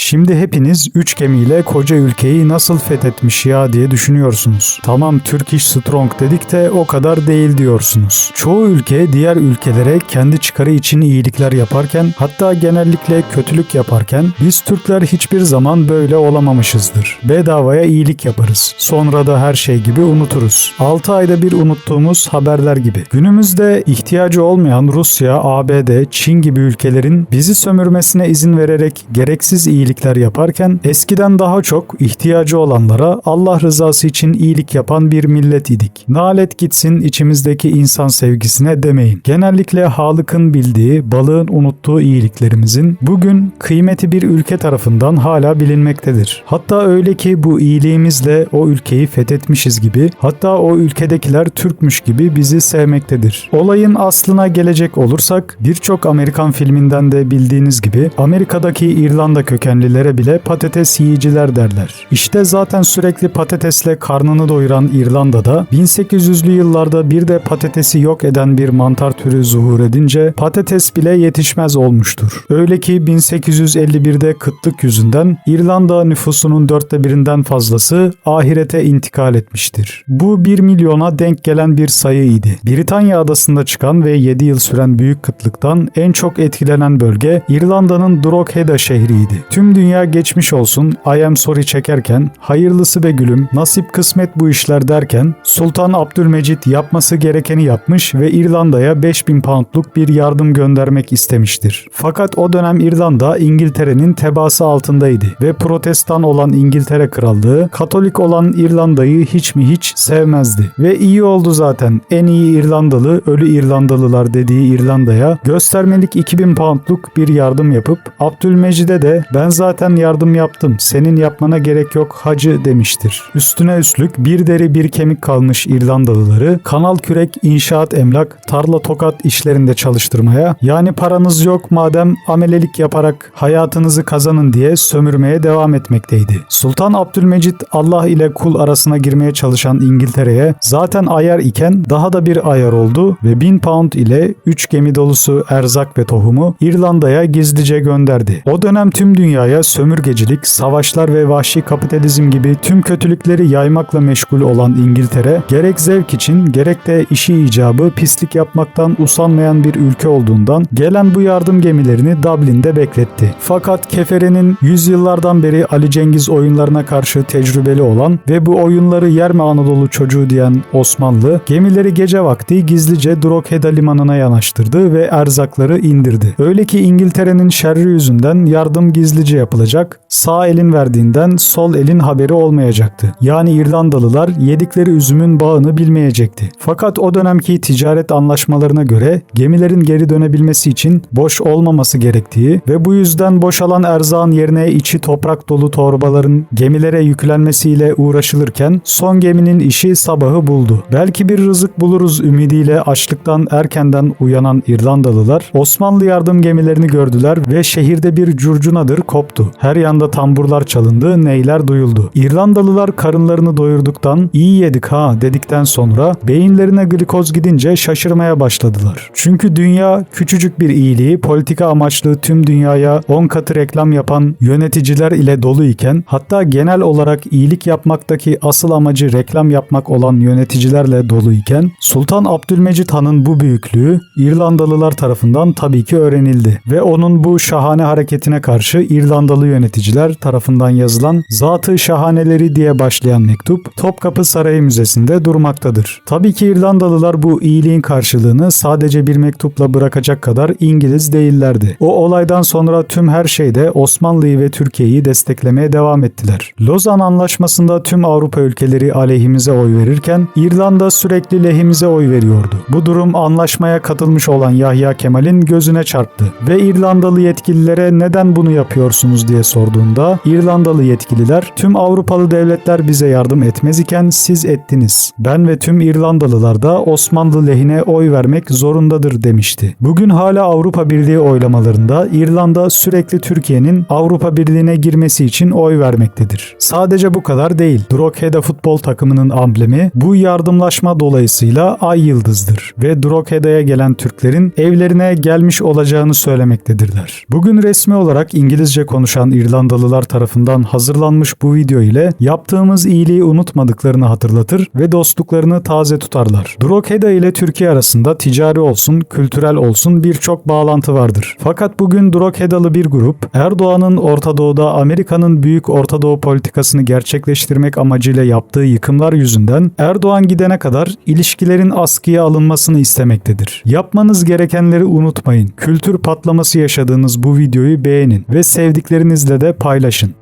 Şimdi hepiniz üç gemiyle koca ülkeyi nasıl fethetmiş ya diye düşünüyorsunuz. Tamam Turkish Strong dedik de o kadar değil diyorsunuz. Çoğu ülke diğer ülkelere kendi çıkarı için iyilikler yaparken hatta genellikle kötülük yaparken biz Türkler hiçbir zaman böyle olamamışızdır. Bedavaya iyilik yaparız. Sonra da her şey gibi unuturuz. 6 ayda bir unuttuğumuz haberler gibi. Günümüzde ihtiyacı olmayan Rusya, ABD, Çin gibi ülkelerin bizi sömürmesine izin vererek gereksiz iyilikler yaparken eskiden daha çok ihtiyacı olanlara Allah rızası için iyilik yapan bir millet idik. Nalet gitsin içimizdeki insan sevgisine demeyin. Genellikle Halık'ın bildiği, balığın unuttuğu iyiliklerimizin bugün kıymeti bir ülke tarafından hala bilinmektedir. Hatta öyle ki bu iyiliğimizle o ülkeyi fethetmişiz gibi, hatta o ülkedekiler Türkmüş gibi bizi sevmektedir. Olayın aslına gelecek olursak birçok Amerikan filminden de bildiğiniz gibi Amerika'daki İrlanda kökenlilere bile patates yiyiciler derler. İşte zaten sürekli patatesle karnını doyuran İrlanda'da 1800'lü yıllarda bir de patatesi yok eden bir mantar türü zuhur edince patates bile yetişmez olmuştur. Öyle ki 1851'de kıtlık yüzünden İrlanda nüfusunun dörtte birinden fazlası ahirete intikal etmiştir. Bu 1 milyona denk gelen bir sayı idi. Britanya adasında çıkan ve 7 yıl süren büyük kıtlıktan en çok etkilenen bölge İrlanda'nın Drogheda şehriydi. Tüm dünya geçmiş olsun I am sorry çekerken hayırlısı be gülüm nasip kısmet bu işler derken Sultan Abdülmecit yapması gerekeni yapmış ve İrlanda'ya 5000 poundluk bir yardım göndermek istemiştir. Fakat o dönem İrlanda İngiltere'nin tebaası altındaydı ve protestan olan İngiltere Krallığı Katolik olan İrlanda'yı hiç mi hiç sevmezdi. Ve iyi oldu zaten en iyi İrlandalı ölü İrlandalılar dediği İrlanda'ya göstermelik 2000 poundluk bir yardım yapıp Abdülmecid'e de ben zaten yardım yaptım senin yapmana gerek yok hacı demiştir. Üstüne üstlük bir deri bir kemik kalmış İrlandalıları kanal kürek, inşaat emlak, tarla tokat işlerinde çalıştırmaya yani paranız yok madem amelelik yaparak hayatınızı kazanın diye sömürmeye devam etmekteydi. Sultan Abdülmecit Allah ile kul arasına girmeye çalışan İngiltere'ye zaten ayar iken daha da bir ayar oldu ve 1000 pound ile 3 gemi dolusu erzak ve tohumu İrlanda'ya gizlice gönderdi. O dönem tüm dünyaya sömürgecilik, savaşlar ve vahşi kapitalizm gibi tüm kötülükleri yaymakla meşgul olan İngiltere, gerek zevk için gerek de işi icabı pislik yapmaktan usanmayan bir ülke olduğundan gelen bu yardım gemilerini Dublin'de bekletti. Fakat Kefere'nin yüzyıllardan beri Ali Cengiz oyunlarına karşı tecrübeli olan ve bu oyunları yer mi Anadolu çocuğu diyen Osmanlı, gemileri gece vakti gizlice Drogheda limanına yanaştırdı ve erzakları indirdi. Öyle ki İngiltere'nin şerri yüzünden yardım gizlice yapılacak, sağ elin verdiğinden sol elin haberi olmayacaktı. Yani İrlandalılar yedikleri üzümün bağını bilmeyecekti. Fakat o dönemki ticaret anlaşmalarına göre gemilerin geri dönebilmesi için boş olmaması gerektiği ve bu yüzden boşalan erzağın yerine içi toprak dolu torbaların gemilere yüklenmesiyle uğraşılırken son geminin işi sabahı buldu. Belki bir rızık buluruz ümidiyle açlıktan erkenden uyanan İrlandalılar Osmanlı yardım gemilerini gördüler ve şehirde bir curcunadır koptu. Her yanda tamburlar çalındı, neyler duyuldu. İrlandalılar karınlarını doyurduktan iyi yedik ha dedikten sonra beyinlerine glikoz gidince şaşırmaya başladılar. Çünkü dünya küçücük bir iyiliği politika amaçlı tüm dünyaya 10 katı reklam yapan yöneticiler ile dolu iken hatta genel olarak iyilik yapmaktaki asıl amacı reklam yapmak olan yöneticilerle dolu iken Sultan Abdülmecit Han'ın bu büyüklüğü İrlandalılar tarafından tabii ki öğrenildi ve onun bu şahane hareketine karşı İrlandalı yöneticiler tarafından yazılan Zatı Şahaneleri diye başlayan mektup Topkapı Sarayı Müzesi'nde durmaktadır. Tabii ki İrlandalılar bu iyiliğin karşılığını sadece bir mektupla bırakacak kadar İngiliz değillerdi. O olaydan sonra tüm her şeyde Osmanlı'yı ve Türkiye'yi desteklemeye devam ettiler. Lozan Anlaşması'nda tüm Avrupa ülkeleri aleyhimize oy verirken İrlanda sürekli lehimize oy veriyordu. Bu durum anlaşmaya katılmış olan Yahya Kemal'in gözüne çarptı ve İrlandalı yetkililere neden bunu yapıyorsunuz diye sorduğunda İrlandalı yetkililer tüm Avrupalı devletler bize yardım etmez iken siz ettiniz. Ben ve tüm İrlandalılar da Osmanlı lehine oy vermek zorundadır demişti. Bugün hala Avrupa Birliği oylamalarında İrlanda sürekli Türkiye'nin Avrupa Birliği'ne girmesi için oy vermektedir. Sadece bu kadar değil. Drogheda futbol takımının amblemi bu yardımlaşma dolayısıyla ay yıldızdır ve Drogheda'ya gelen Türklerin evlerine gelmiş olacağını söylemektedirler. Bugün resmi olarak İngilizce konuşan İrlandalılar tarafından hazırlanmış bu video ile yaptığımız iyiliği unutmadıklarını hatırlatır ve dostluklarını taze tutarlar. Drogheda ile Türkiye arasında ticari olsun, kültürel olsun birçok bağlantı vardır. Fakat bugün Droghedalı bir grup Erdoğan'ın Orta Doğu'da Amerika'nın büyük Orta Doğu politikasını gerçekleştirmek amacıyla yaptığı yıkımlar yüzünden Erdoğan gidene kadar ilişkilerin askıya alınmasını istemektedir. Yapmanız gerekenleri unutmayın. Kültür patlaması yaşadığınız bu videoyu beğenin ve sevdiklerinizle de paylaşın.